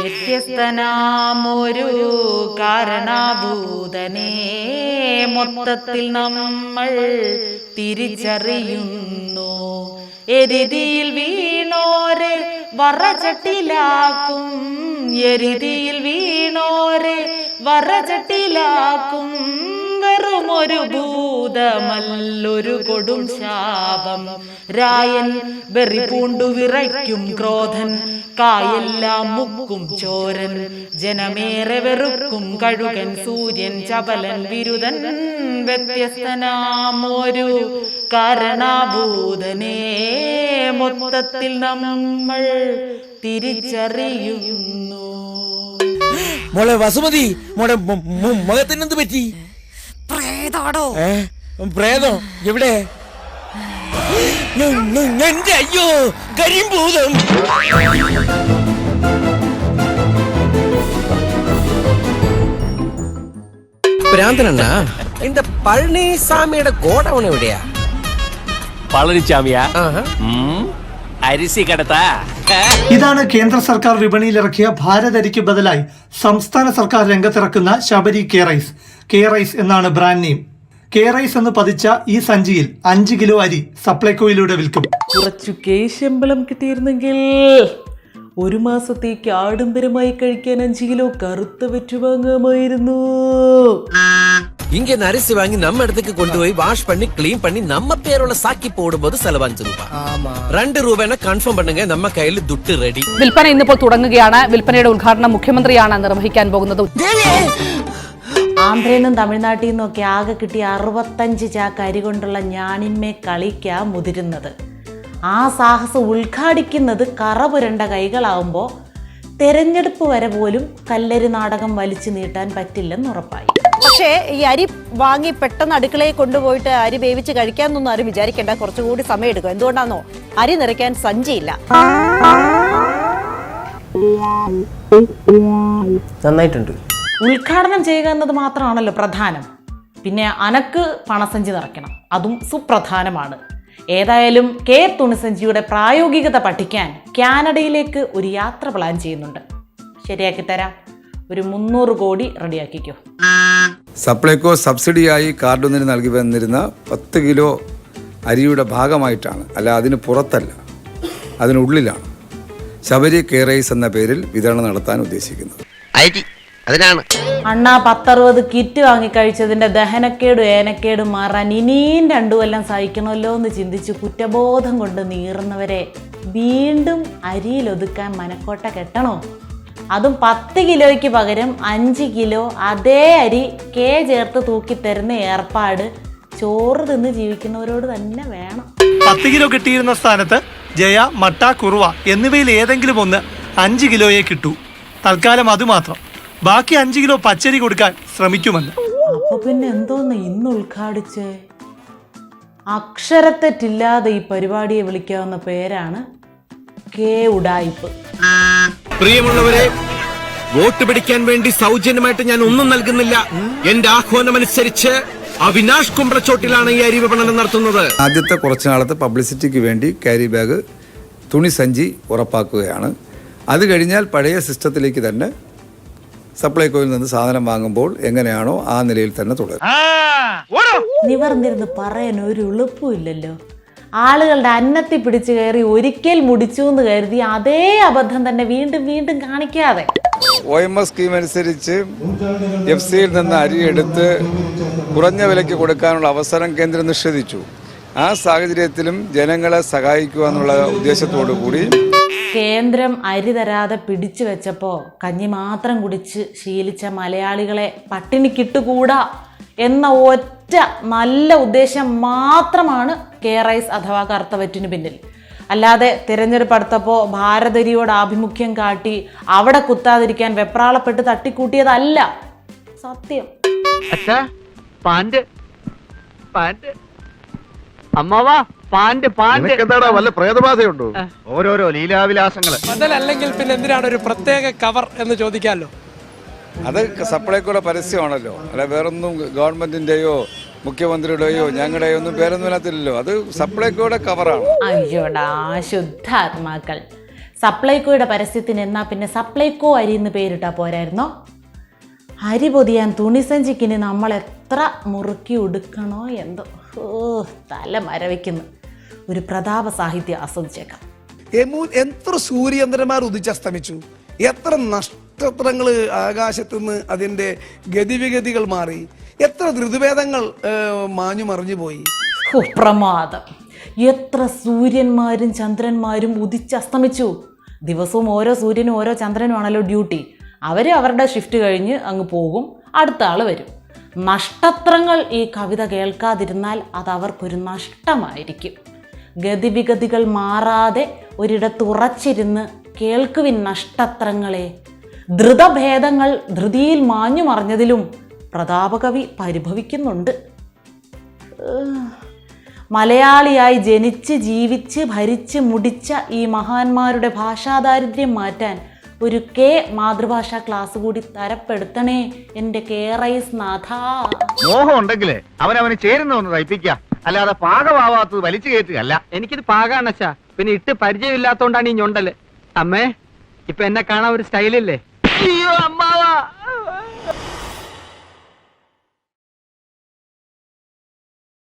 വ്യത്യസ്തനാമൊരു കാരണഭൂതനെ മൊത്തത്തിൽ നമ്മൾ തിരിച്ചറിയുന്നു. എരിതിയിൽ വീണോരെ വറചട്ടിലാക്കും. എരിതിയിൽ വീണോരെ വറചട്ടിലാക്കും. വെറുമൊരു ഭൂതമല്ലൊരു കൊടും ശാപം. രായൻ വെറി പൂണ്ടു വിറയ്ക്കും ക്രോധൻ. കായെല്ലാം മുക്കും ചോരൻ. ജനമേറെ വെറുക്കും കഴുകൻ സൂര്യൻ ചപലൻ വിരുദൻ വ്യത്യസ്തനാമൊരു കാരണഭൂതനെ മൊത്തത്തിൽ നമ്മൾ തിരിച്ചറിയുന്നു. മോളെ വസുമതി മോളെ മുഖത്തിനെന്ത് പറ്റി? ഏ പ്രേതം എവിടെ ന- ന- എന്റെ അയ്യോ കരിമ്പൂതം ഭ്രാന്തനണ്ണ இந்த പഴനിസ്വാമിയുടെ ഗോഡൗൺ എവിടെയാ പളനിച്ചാമിയാ ആഹാ. ഉം, അരിസി കടത്താ ഇതാണ് കേന്ദ്ര സർക്കാർ വിപണിയിലിറക്കിയ ഭാരത് അരിക്ക് ബദലായി സംസ്ഥാന സർക്കാർ രംഗത്തിറക്കുന്ന Sabari K rice K rice എന്നാണ് ബ്രാൻഡ് നെയിം കെ റൈസ് എന്ന് പതിച്ച ഈ സഞ്ചിയിൽ അഞ്ച് കിലോ അരി സപ്ലൈകോയിലൂടെ വിൽക്കും കുറച്ചു കേശമ്പളം കിട്ടിയിരുന്നെങ്കിൽ ഒരു മാസത്തേക്ക് ആഡംബരമായി കഴിക്കാൻ അഞ്ച് കിലോ കറുത്ത വെറ്റു വാങ്ങാമായിരുന്നു இங்க இந்த அரிசி வாங்கி நம்ம இடத்துக்கு கொண்டு போய் வாஷ் பண்ணி க்ளீன் பண்ணி நம்ம பேரோட சாக்கி போடும்போது செலவு அஞ்சு ரூபாய் ரெண்டு ரூபாய்னா கன்ஃபார்ம் பண்ணுங்க நம்ம கையில துட்டு ரெடி വിൽപ്പന ഇന്നിപ്പോൾ തുടങ്ങുകയാണ് വിൽപ്പനയുടെ ഉദ്ഘാടനം മുഖ്യമന്ത്രിയാണ് നിർവഹിക്കാൻ പോകുന്നത് ആന്ധ്രയിൽ നിന്നും തമിഴ്നാട്ടിൽ നിന്നും ഒക്കെ ആകെ കിട്ടിയ അറുപത്തഞ്ച് ചാക്ക് അരി കൊണ്ടുള്ള ഞാനിമ്മേ കളിക്കാ മുതിരുന്നത്. ആ സാഹസം ഉദ്ഘാടിക്കുന്നത് കറ പുരണ്ട കൈകളാവുമ്പോൾ തെരഞ്ഞെടുപ്പ് വരെ പോലും കല്ലരി നാടകം വലിച്ചു നീട്ടാൻ പറ്റില്ലെന്ന് ഉറപ്പായി. പക്ഷേ ഈ അരി വാങ്ങി പെട്ടെന്ന് അടുക്കളയിൽ കൊണ്ടുപോയിട്ട് അരി വേവിച്ച് കഴിക്കാമെന്നൊന്നും ആരും വിചാരിക്കേണ്ട. കുറച്ചുകൂടി സമയം എടുക്കും. എന്തുകൊണ്ടാണോ അരി നിറയ്ക്കാൻ സഞ്ചിയില്ല. നന്നായിട്ടുണ്ട്. ഉദ്ഘാടനം ചെയ്യുക എന്നത് മാത്രമാണല്ലോ പ്രധാനം. പിന്നെ അനക്ക് പണസഞ്ചി നിറയ്ക്കണം. അതും സുപ്രധാനമാണ്. ഏതായാലും കെ തുണിസഞ്ചിയുടെ പ്രായോഗികത പഠിക്കാൻ കാനഡയിലേക്ക് ഒരു യാത്ര പ്ലാൻ ചെയ്യുന്നുണ്ട്. ശരിയാക്കി തരാം. ഒരു മുന്നൂറ് കോടി റെഡിയാക്കിക്കോ. സപ്ലൈകോ സബ്സിഡിയായി കാർഡൊന്നിന് നൽകി വന്നിരുന്ന പത്ത് കിലോ അരിയുടെ ഭാഗമായിട്ടാണ്. അല്ല അതിന് പുറത്തല്ല. അതിനുള്ളിലാണ്. ശബരി കെയറൈസ് എന്ന പേരിൽ വിതരണം നടത്താൻ ഉദ്ദേശിക്കുന്നത്. അതിനാണ്. അണ്ണാ പത്തറുപത് കിറ്റ് വാങ്ങിക്കഴിച്ചതിന്റെ ദഹനക്കേടും ഏനക്കേടും മാറാൻ ഇനിയും രണ്ടു കൊല്ലം സഹിക്കണമല്ലോ എന്ന് ചിന്തിച്ച് കുറ്റബോധം കൊണ്ട് നീറുന്നവരെ വീണ്ടും അരിയിലൊതുക്കാൻ മനക്കോട്ട കെട്ടണോ? അതും പത്ത് കിലോയ്ക്ക് പകരം അഞ്ച് കിലോ അതേ അരി കേ ചേർത്ത് തൂക്കി തരുന്ന ഏർപ്പാട് ചോറ് തിന്ന് ജീവിക്കുന്നവരോട് തന്നെ വേണം. പത്ത് കിലോ കിട്ടിയിരുന്ന സ്ഥാനത്ത് ജയ മട്ട കുറുവ എന്നിവയിൽ ഏതെങ്കിലും ഒന്ന് അഞ്ച് കിലോയെ കിട്ടൂ. തൽക്കാലം അത് മാത്രം. ബാക്കി അഞ്ച് കിലോ പച്ചരി കൊടുക്കാൻ ശ്രമിക്കുമെന്ന്. അപ്പൊ പിന്നെ എന്തോന്ന് ഇന്ന് ഉദ്ഘാടിച്ചേ അക്ഷരത്തെറ്റില്ലാതെ ഈ പരിപാടിയെ വിളിക്കാവുന്ന പേരാണ് കെ ഉടായിപ്പ്. പ്രിയമുള്ളവരെ വോട്ട് പിടിക്കാൻ വേണ്ടി സൗജന്യമായിട്ട് ഞാൻ ഒന്നും നൽകുന്നില്ല. എന്റെ ആഹ്വാനം അനുസരിച്ച് അവിനാഷ് കുമ്പ്രച്ചോട്ടിലാണ് ഈ അരി വിപണനം നടത്തുന്നത്. ആദ്യത്തെ കുറച്ച് നാളത്തെ പബ്ലിസിറ്റിക്ക് വേണ്ടി ക്യാരി ബാഗ് തുണി സഞ്ചി ഉറപ്പാക്കുകയാണ്. അത് കഴിഞ്ഞാൽ പഴയ സിസ്റ്റത്തിലേക്ക് തന്നെ സപ്ലൈകോയിൽ നിന്ന് സാധനം വാങ്ങുമ്പോൾ എങ്ങനെയാണോ ആ നിലയിൽ തന്നെ തുടരും. നിവർന്നിരുന്ന് പറയാൻ ഒരു എളുപ്പമില്ലല്ലോ ആളുകളുടെ അന്നത്തി പിടിച്ചു കയറി ഒരിക്കൽ മുടിച്ചു എന്ന് കരുതി അതേ അബദ്ധം തന്നെ വീണ്ടും വീണ്ടും കാണിക്കാതെ. ഒ എം എസ് സ്കീം അനുസരിച്ച് എഫ് സിയിൽ നിന്ന് അരി എടുത്ത് കുറഞ്ഞ വിലയ്ക്ക് കൊടുക്കാനുള്ള അവസരം കേന്ദ്രം നിഷേധിച്ചു. ആ സാഹചര്യത്തിലും ജനങ്ങളെ സഹായിക്കുക എന്നുള്ള ഉദ്ദേശത്തോടു കൂടി കേന്ദ്രം അരി തരാതെ പിടിച്ചു വെച്ചപ്പോൾ കഞ്ഞി മാത്രം കുടിച്ച് ശീലിച്ച മലയാളികളെ പട്ടിണിക്കിട്ടുകൂടാ എന്ന ഒറ്റ നല്ല ഉദ്ദേശം മാത്രമാണ് കെ റൈസ് അഥവാ കറുത്തവറ്റിന് പിന്നിൽ. അല്ലാതെ തിരഞ്ഞെടുപ്പ് അടുത്തപ്പോൾ ഭാരതരിയോട് ആഭിമുഖ്യം കാട്ടി അവിടെ കുത്താതിരിക്കാൻ വെപ്രാളപ്പെട്ട് തട്ടിക്കൂട്ടിയതല്ല. സത്യം. പാൻഡ് പാൻഡ് അമ്മാവാ പാന്റ് പാന്റ് എന്താടാ വല്ല പ്രേതബാധയുണ്ടോ? ഓരോരോ ലീലാവിലാസങ്ങൾ. അല്ലെങ്കിൽ പിന്നെ എന്തിനാണ് ഒരു പ്രത്യേക കവർ എന്ന് ചോദിക്കാമല്ലോ അത് സപ്ലൈകോയുടെ പരസ്യമാണല്ലോ. അല്ല വേറൊന്നും ഗവൺമെന്റിന്റെയോ മുഖ്യമന്ത്രിയുടെയോ ഞങ്ങളുടെയോ ഒന്നും പേരൊന്നും ഇല്ലാത്തില്ലല്ലോ അത് സപ്ലൈകോയുടെ കവറാണ്. അയ്യോടാ ശുദ്ധാത്മാക്കൾ സപ്ലൈകോയുടെ പരസ്യത്തിന് എന്നാ പിന്നെ സപ്ലൈകോ അരി എന്ന് പേരിട്ടാ പോരായിരുന്നോ? അരി പൊതിയാൻ തുണിസഞ്ചിക്കിന് നമ്മൾ എത്ര മുറുക്കി ഉടുക്കണോ എന്തോ. തല മരവിക്കുന്നു. ഒരു പ്രതാപ സാഹിത്യം ആസ്വദിച്ചേക്കാം. എത്ര സൂര്യചന്ദ്രന്മാർ ഉദിച്ചസ്തമിച്ചു എത്ര നക്ഷത്രങ്ങൾ ആകാശത്തു നിന്ന് അതിന്റെ ഗതിവിഗതികൾ മാറി. എത്ര ഋതുഭേദങ്ങൾ മാഞ്ഞു മറിഞ്ഞു പോയി. പ്രമാദം എത്ര സൂര്യന്മാരും ചന്ദ്രന്മാരും ഉദിച്ചസ്തമിച്ചു ദിവസവും ഓരോ സൂര്യനും ഓരോ ചന്ദ്രനുമാണല്ലോ ഡ്യൂട്ടി. അവർ അവരുടെ ഷിഫ്റ്റ് കഴിഞ്ഞ് അങ്ങ് പോകും. അടുത്ത ആൾ വരും. നക്ഷത്രങ്ങൾ ഈ കവിത കേൾക്കാതിരുന്നാൽ അത് അവർക്കൊരു നഷ്ടമായിരിക്കും. ഗതിവിഗതികൾ മാറാതെ ഒരിടത്ത് ഉറച്ചിരുന്ന് കേൾക്കുവിൻ നഷ്ടത്രങ്ങളെ. ധൃതഭേദങ്ങൾ ധൃതിയിൽ മാഞ്ഞു മറിഞ്ഞതിലും പ്രതാപകവി പരിഭവിക്കുന്നുണ്ട്. മലയാളിയായി ജനിച്ച് ജീവിച്ച് ഭരിച്ച് മുടിച്ച ഈ മഹാന്മാരുടെ ഭാഷാദാരിദ്ര്യം മാറ്റാൻ ഒരു മാതൃഭാഷ മാതൃഭാഷാ ക്ലാസ് കൂടി തരപ്പെടുത്തണേ. എന്റെ കേറൈസ് നാഥ. മോഹം ഉണ്ടെങ്കിലേ അവനവന് ചേരുന്ന ഒന്ന് തയ്പ്പിക്കാം. അല്ലാതെ പാകമാവാത്തത് വലിച്ചു കയറ്റുകയല്ല. എനിക്കിത് പാകാണ് അച്ഛാ. പിന്നെ ഇട്ട് പരിചയമില്ലാത്തോണ്ടാണ് ഈ ഞൊണ്ടൽ. അമ്മേ ഇപ്പൊ എന്നെ കാണാൻ ഒരു സ്റ്റൈലില്ലേ? അയ്യോ അമ്മ.